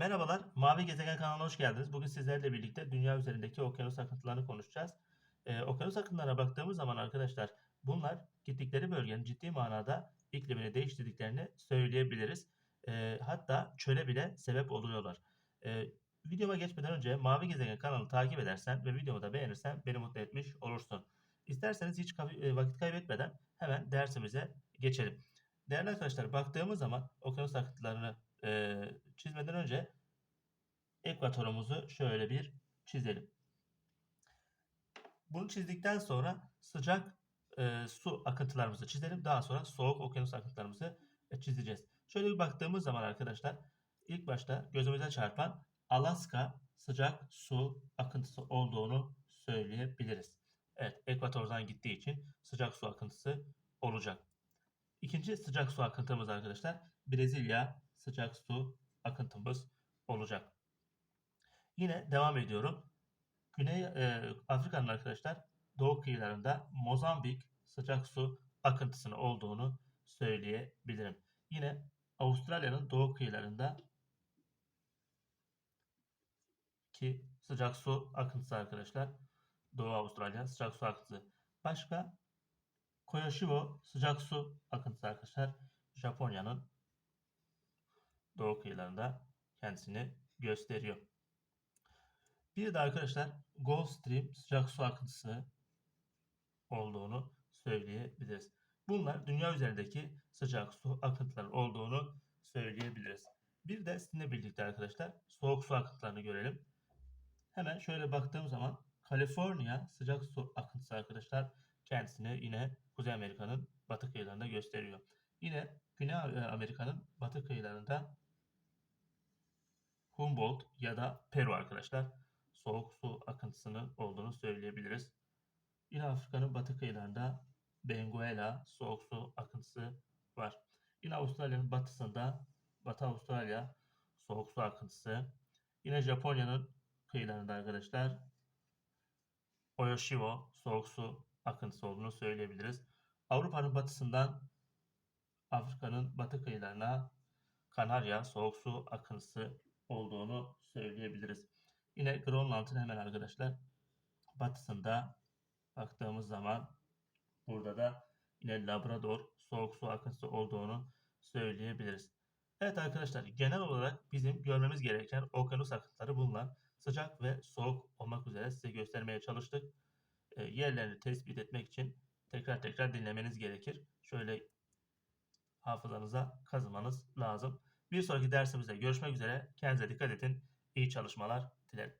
Merhabalar, Mavi Gezegen kanalına hoş geldiniz. Bugün sizlerle birlikte dünya üzerindeki okyanus akıntılarını konuşacağız. Ee, okyanus akıntılarına baktığımız zaman arkadaşlar bunlar gittikleri bölgenin ciddi manada iklimini değiştirdiklerini söyleyebiliriz. Ee, hatta çöle bile sebep oluyorlar. Ee, videoma geçmeden önce Mavi Gezegen kanalını takip edersen ve videomu da beğenirsen beni mutlu etmiş olursun. İsterseniz hiç e, vakit kaybetmeden hemen dersimize geçelim. Değerli arkadaşlar baktığımız zaman okyanus akıntılarını e, çizmeden önce ekvatorumuzu şöyle bir çizelim. Bunu çizdikten sonra sıcak e, su akıntılarımızı çizelim. Daha sonra soğuk okyanus akıntılarımızı e, çizeceğiz. Şöyle bir baktığımız zaman arkadaşlar ilk başta gözümüze çarpan Alaska sıcak su akıntısı olduğunu söyleyebiliriz. Evet, ekvatordan gittiği için sıcak su akıntısı olacak. İkinci sıcak su akıntımız arkadaşlar Brezilya sıcak su akıntımız olacak. Yine devam ediyorum. Güney e, Afrika'nın arkadaşlar doğu kıyılarında Mozambik sıcak su akıntısının olduğunu söyleyebilirim. Yine Avustralya'nın doğu kıyılarında ki sıcak su akıntısı arkadaşlar. Doğu Avustralya sıcak su akıntısı. Başka Koyoshiwo sıcak su akıntısı arkadaşlar. Japonya'nın doğu kıyılarında kendisini gösteriyor. Bir de arkadaşlar Gulf Stream sıcak su akıntısı olduğunu söyleyebiliriz. Bunlar dünya üzerindeki sıcak su akıntıları olduğunu söyleyebiliriz. Bir de sizinle birlikte arkadaşlar soğuk su akıntılarını görelim. Hemen şöyle baktığım zaman Kaliforniya sıcak su akıntısı arkadaşlar kendisini yine Kuzey Amerika'nın batı kıyılarında gösteriyor. Yine Güney Amerika'nın batı kıyılarında Humboldt ya da Peru arkadaşlar soğuk su akıntısının olduğunu söyleyebiliriz. Yine Afrika'nın batı kıyılarında Benguela soğuk su akıntısı var. Yine Avustralya'nın batısında Batı Avustralya soğuk su akıntısı. Yine Japonya'nın kıyılarında arkadaşlar Oyoshiwo soğuk su akıntısı olduğunu söyleyebiliriz. Avrupa'nın batısından Afrika'nın batı kıyılarına Kanarya soğuk su akıntısı olduğunu söyleyebiliriz. Yine Grönland'ın hemen arkadaşlar batısında baktığımız zaman burada da yine Labrador soğuk su akıntısı olduğunu söyleyebiliriz. Evet arkadaşlar genel olarak bizim görmemiz gereken okyanus akıntıları bunlar. Sıcak ve soğuk olmak üzere size göstermeye çalıştık. E, yerlerini tespit etmek için tekrar tekrar dinlemeniz gerekir. Şöyle hafızanıza kazımanız lazım. Bir sonraki dersimizde görüşmek üzere. Kendinize dikkat edin. İyi çalışmalar dilerim.